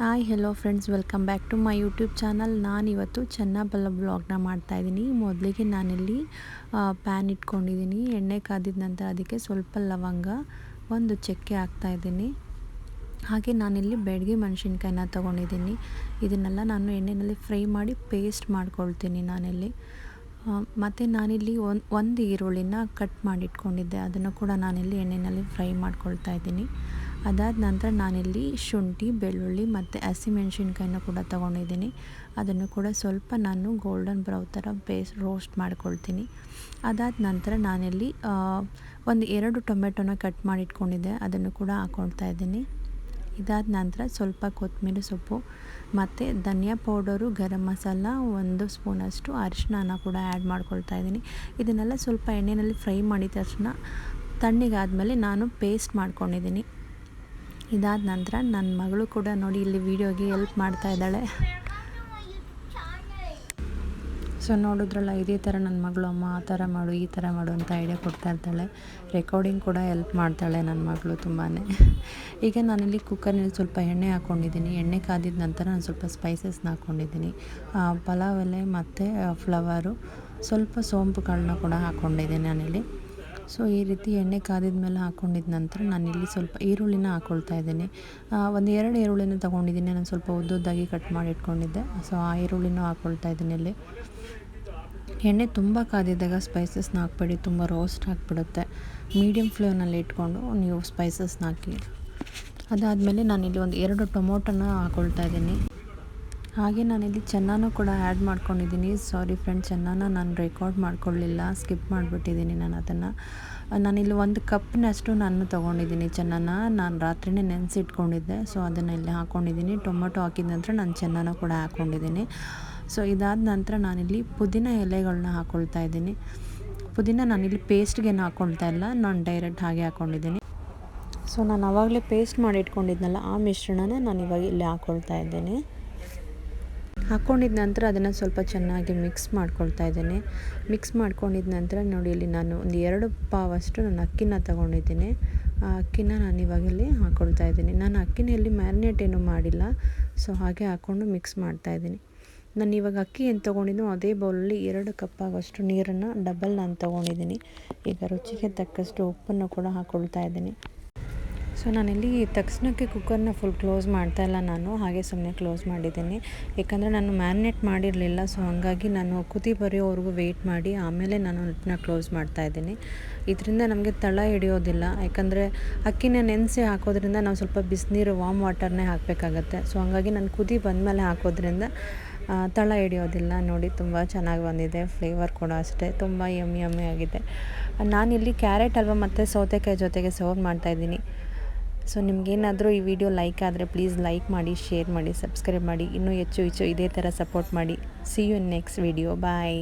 Hi hello friends welcome back to my YouTube channel ನಾನಿವತ್ತು ಚೆನ್ನಬಲ್ಲ ಬ್ಲಾಗ್ನ ಮಾಡ್ತಾಯಿದ್ದೀನಿ ಮೊದಲಿಗೆ ನಾನಿಲ್ಲಿ ಪ್ಯಾನ್ ಇಟ್ಕೊಂಡಿದ್ದೀನಿ. ಎಣ್ಣೆ ಕಾದಿದ ನಂತರ ಅದಕ್ಕೆ ಸ್ವಲ್ಪ ಲವಂಗ, ಒಂದು ಚಕ್ಕೆ ಹಾಕ್ತಾಯಿದ್ದೀನಿ ಹಾಗೆ ನಾನಿಲ್ಲಿ ಬೆಳಗ್ಗೆ ಮೆಣಸಿನ್ಕಾಯಿನ ತೊಗೊಂಡಿದ್ದೀನಿ. ಇದನ್ನೆಲ್ಲ ನಾನು ಎಣ್ಣೆಯಲ್ಲಿ ಫ್ರೈ ಮಾಡಿ ಪೇಸ್ಟ್ ಮಾಡ್ಕೊಳ್ತೀನಿ ನಾನಿಲ್ಲಿ. ಮತ್ತು ನಾನಿಲ್ಲಿ ಒಂದು ಒಂದು ಈರುಳ್ಳಿನ ಕಟ್ ಮಾಡಿಟ್ಕೊಂಡಿದ್ದೆ. ಅದನ್ನು ಕೂಡ ನಾನಿಲ್ಲಿ ಎಣ್ಣೆಯಲ್ಲಿ ಫ್ರೈ ಮಾಡ್ಕೊಳ್ತಾ ಇದ್ದೀನಿ. ಅದಾದ ನಂತರ ನಾನಿಲ್ಲಿ ಶುಂಠಿ, ಬೆಳ್ಳುಳ್ಳಿ ಮತ್ತು ಹಸಿಮೆಣ್ಸಿನ್ಕಾಯಿನ ಕೂಡ ತೊಗೊಂಡಿದ್ದೀನಿ. ಅದನ್ನು ಕೂಡ ಸ್ವಲ್ಪ ನಾನು ಗೋಲ್ಡನ್ ಬ್ರೌ ಥರ ಬೇಸ್ ರೋಸ್ಟ್ ಮಾಡ್ಕೊಳ್ತೀನಿ. ಅದಾದ ನಂತರ ನಾನಿಲ್ಲಿ ಒಂದು ಎರಡು ಟೊಮೆಟೊನ ಕಟ್ ಮಾಡಿ ಇಟ್ಕೊಂಡಿದ್ದೆ ಅದನ್ನು ಕೂಡ ಹಾಕ್ಕೊಳ್ತಾ ಇದ್ದೀನಿ. ಇದಾದ ನಂತರ ಸ್ವಲ್ಪ ಕೊತ್ತಂಬರಿ ಸೊಪ್ಪು ಮತ್ತು ಧನಿಯಾ ಪೌಡರು, ಗರಂ ಮಸಾಲ, ಒಂದು ಸ್ಪೂನಷ್ಟು ಅರಿಶಿನ ಕೂಡ ಆ್ಯಡ್ ಮಾಡ್ಕೊಳ್ತಾ ಇದ್ದೀನಿ. ಇದನ್ನೆಲ್ಲ ಸ್ವಲ್ಪ ಎಣ್ಣೆಯಲ್ಲಿ ಫ್ರೈ ಮಾಡಿದ ತಕ್ಷಣ ತಣ್ಣಗಾದಮೇಲೆ ನಾನು ಪೇಸ್ಟ್ ಮಾಡ್ಕೊಂಡಿದ್ದೀನಿ. ಇದಾದ ನಂತರ ನನ್ನ ಮಗಳು ಕೂಡ ನೋಡಿ ಇಲ್ಲಿ ವೀಡಿಯೋಗೆ ಎಲ್ಪ್ ಮಾಡ್ತಾ ಇದ್ದಾಳೆ. ಸೊ ನೋಡಿದ್ರಲ್ಲ ಇದೇ ಥರ ನನ್ನ ಮಗಳು ಅಮ್ಮ ಆ ಥರ ಮಾಡು, ಈ ಥರ ಮಾಡು ಅಂತ ಐಡಿಯಾ ಕೊಡ್ತಾ ಇರ್ತಾಳೆ ರೆಕಾರ್ಡಿಂಗ್ ಕೂಡ ಎಲ್ಪ್ ಮಾಡ್ತಾಳೆ ನನ್ನ ಮಗಳು ತುಂಬಾ ಈಗ ನಾನಿಲ್ಲಿ ಕುಕ್ಕರ್ನಲ್ಲಿ ಸ್ವಲ್ಪ ಎಣ್ಣೆ ಹಾಕ್ಕೊಂಡಿದ್ದೀನಿ ಎಣ್ಣೆ ಕಾದಿದ ನಂತರ ನಾನು ಸ್ವಲ್ಪ ಸ್ಪೈಸಸ್ನ ಹಾಕ್ಕೊಂಡಿದ್ದೀನಿ ಪಲಾವ್ ಎಲೆ ಮತ್ತು ಫ್ಲವರು ಸ್ವಲ್ಪ ಸೋಂಪು ಕಾಳನ್ನ ಕೂಡ ಹಾಕ್ಕೊಂಡಿದ್ದೀನಿ ನಾನಿಲ್ಲಿ. ಸೊ, ಈ ರೀತಿ ಎಣ್ಣೆ ಕಾದಿದ ಮೇಲೆ ಹಾಕ್ಕೊಂಡಿದ್ದ ನಂತರ ನಾನಿಲ್ಲಿ ಸ್ವಲ್ಪ ಈರುಳ್ಳಿನ ಹಾಕ್ಕೊಳ್ತಾ ಇದ್ದೀನಿ. ಒಂದು ಎರಡು ಈರುಳ್ಳಿನ ತೊಗೊಂಡಿದ್ದೀನಿ. ನಾನು ಸ್ವಲ್ಪ ಉದ್ದುದ್ದಾಗಿ ಕಟ್ ಮಾಡಿ ಇಟ್ಕೊಂಡಿದ್ದೆ. ಸೊ, ಆ ಈರುಳ್ಳಿನೂ ಹಾಕ್ಕೊಳ್ತಾ ಇದ್ದೀನಿ ಇಲ್ಲಿ. ಎಣ್ಣೆ ತುಂಬ ಕಾದಿದ್ದಾಗ ಸ್ಪೈಸಸ್ನ ಹಾಕ್ಬೇಡಿ. ತುಂಬ ರೋಸ್ಟ್ ಆಗಿಬಿಡುತ್ತೆ. ಮೀಡಿಯಮ್ ಫ್ಲೇಮ್ನಲ್ಲಿ ಇಟ್ಕೊಂಡು ನೀವು ಸ್ಪೈಸಸ್ನ ಹಾಕಿ. ಅದಾದಮೇಲೆ ನಾನಿಲ್ಲಿ ಒಂದು ಎರಡು ಟೊಮೊಟೊನ ಹಾಕ್ಕೊಳ್ತಾ ಇದ್ದೀನಿ. ಹಾಗೆ ನಾನಿಲ್ಲಿ ಚೆನ್ನಾನು ಕೂಡ ಆ್ಯಡ್ ಮಾಡ್ಕೊಂಡಿದ್ದೀನಿ. ಸಾರಿ ಫ್ರೆಂಡ್, ಚೆನ್ನಾನ ನಾನು ರೆಕಾರ್ಡ್ ಮಾಡ್ಕೊಳ್ಳಿಲ್ಲ. ಸ್ಕಿಪ್ ಮಾಡಿಬಿಟ್ಟಿದ್ದೀನಿ ನಾನು ಅದನ್ನು. ನಾನಿಲ್ಲಿ ಒಂದು ಕಪ್ನಷ್ಟು ನಾನು ತೊಗೊಂಡಿದ್ದೀನಿ ಚೆನ್ನಾನ. ನಾನು ರಾತ್ರಿನೇ ನೆನೆಸಿಟ್ಕೊಂಡಿದ್ದೆ. ಸೊ, ಅದನ್ನು ಇಲ್ಲಿ ಹಾಕ್ಕೊಂಡಿದ್ದೀನಿ ಟೊಮೊಟೊ ಹಾಕಿದ ನಂತರ ನಾನು ಚೆನ್ನಾನ ಕೂಡ ಹಾಕ್ಕೊಂಡಿದ್ದೀನಿ ಸೊ, ಇದಾದ ನಂತರ ನಾನಿಲ್ಲಿ ಪುದೀನ ಎಲೆಗಳನ್ನ ಹಾಕ್ಕೊಳ್ತಾ ಇದ್ದೀನಿ. ಪುದೀನ ನಾನಿಲ್ಲಿ ಪೇಸ್ಟ್ಗೇನು ಹಾಕ್ಕೊಳ್ತಾ ಇಲ್ಲ. ನಾನು ಡೈರೆಕ್ಟ್ ಹಾಗೆ ಹಾಕ್ಕೊಂಡಿದ್ದೀನಿ ಸೊ, ನಾನು ಆವಾಗಲೇ ಪೇಸ್ಟ್ ಮಾಡಿ ಇಟ್ಕೊಂಡಿದ್ನಲ್ಲ ಆ ಮಿಶ್ರಣನ ನಾನು ಇವಾಗ ಇಲ್ಲಿ ಹಾಕ್ಕೊಳ್ತಾ ಇದ್ದೀನಿ. ಹಾಕ್ಕೊಂಡಿದ ನಂತರ ಅದನ್ನು ಸ್ವಲ್ಪ ಚೆನ್ನಾಗಿ ಮಿಕ್ಸ್ ಮಾಡ್ಕೊಳ್ತಾ ಇದ್ದೇನೆ. ಮಿಕ್ಸ್ ಮಾಡ್ಕೊಂಡಿದ ನಂತರ ನೋಡಿ, ಇಲ್ಲಿ ನಾನು ಒಂದು ಎರಡು ಪಾವಷ್ಟು ನಾನು ಅಕ್ಕಿನ ತಗೊಂಡಿದ್ದೀನಿ. ಆ ಅಕ್ಕಿನ ನಾನು ಇವಾಗಲ್ಲಿ ಹಾಕ್ಕೊಳ್ತಾ ಇದ್ದೀನಿ. ನಾನು ಅಕ್ಕಿನಲ್ಲಿ ಮ್ಯಾರಿನೇಟ್ ಏನೂ ಮಾಡಿಲ್ಲ. ಸೊ, ಹಾಗೆ ಹಾಕ್ಕೊಂಡು ಮಿಕ್ಸ್ ಮಾಡ್ತಾ ಇದ್ದೀನಿ. ನಾನು ಇವಾಗ ಅಕ್ಕಿ ಏನು ತೊಗೊಂಡಿದ್ದು ಅದೇ ಬೌಲಲ್ಲಿ ಎರಡು ಕಪ್ ಆಗುವಷ್ಟು ನೀರನ್ನು ಡಬಲ್ ನಾನು ತೊಗೊಂಡಿದ್ದೀನಿ. ಈಗ ರುಚಿಗೆ ತಕ್ಕಷ್ಟು ಉಪ್ಪನ್ನು ಕೂಡ ಹಾಕ್ಕೊಳ್ತಾ ಇದ್ದೀನಿ. ಸೊ ನಾನಿಲ್ಲಿ ತಕ್ಷಣಕ್ಕೆ ಕುಕ್ಕರ್ನ ಫುಲ್ ಕ್ಲೋಸ್ ಮಾಡ್ತಾ ಇಲ್ಲ ನಾನು, ಹಾಗೆ ಸುಮ್ಮನೆ ಕ್ಲೋಸ್ ಮಾಡಿದ್ದೀನಿ. ಯಾಕಂದರೆ ನಾನು ಮ್ಯಾರಿನೇಟ್ ಮಾಡಿರಲಿಲ್ಲ, ಸೊ ಹಾಗಾಗಿ ನಾನು ಕುದಿ ಬರೆಯೋವರೆಗೂ ವೆಯ್ಟ್ ಮಾಡಿ ಆಮೇಲೆ ನಾನು ನೆಟ್ಟನ್ನ ಕ್ಲೋಸ್ ಮಾಡ್ತಾ ಇದ್ದೀನಿ. ಇದರಿಂದ ನಮಗೆ ತಳ ಹಿಡಿಯೋದಿಲ್ಲ ಯಾಕಂದರೆ ಅಕ್ಕಿನ ನೆನೆಸಿ ಹಾಕೋದ್ರಿಂದ ನಾವು ಸ್ವಲ್ಪ ಬಿಸಿನೀರು ವಾಮ್ ವಾಟರ್ನೇ ಹಾಕಬೇಕಾಗತ್ತೆ. ಸೊ ಹಾಗಾಗಿ ನಾನು ಕುದಿ ಬಂದಮೇಲೆ ಹಾಕೋದ್ರಿಂದ ತಳ ಹಿಡಿಯೋದಿಲ್ಲ. ನೋಡಿ, ತುಂಬ ಚೆನ್ನಾಗಿ ಬಂದಿದೆ ಫ್ಲೇವರ್ ಕೂಡ ಅಷ್ಟೇ, ತುಂಬ ಯಮ್ಮಿ ಯಮ್ಮಿ ಆಗಿದೆ. ನಾನಿಲ್ಲಿ ಕ್ಯಾರೆಟ್ ಹಲ್ವ ಮತ್ತು ಸೌತೆಕಾಯಿ ಜೊತೆಗೆ ಸರ್ವ್ ಮಾಡ್ತಾಯಿದ್ದೀನಿ ಸೊ ನಿಮಗೇನಾದರೂ ಈ ವಿಡಿಯೋ ಲೈಕ್ ಆದರೆ ಪ್ಲೀಸ್ ಲೈಕ್ ಮಾಡಿ ಶೇರ್ ಮಾಡಿ ಸಬ್ಸ್ಕ್ರೈಬ್ ಮಾಡಿ, ಇನ್ನೂ ಹೆಚ್ಚು ಹೆಚ್ಚು ಇದೇ ಥರ ಸಪೋರ್ಟ್ ಮಾಡಿ. See you next video bye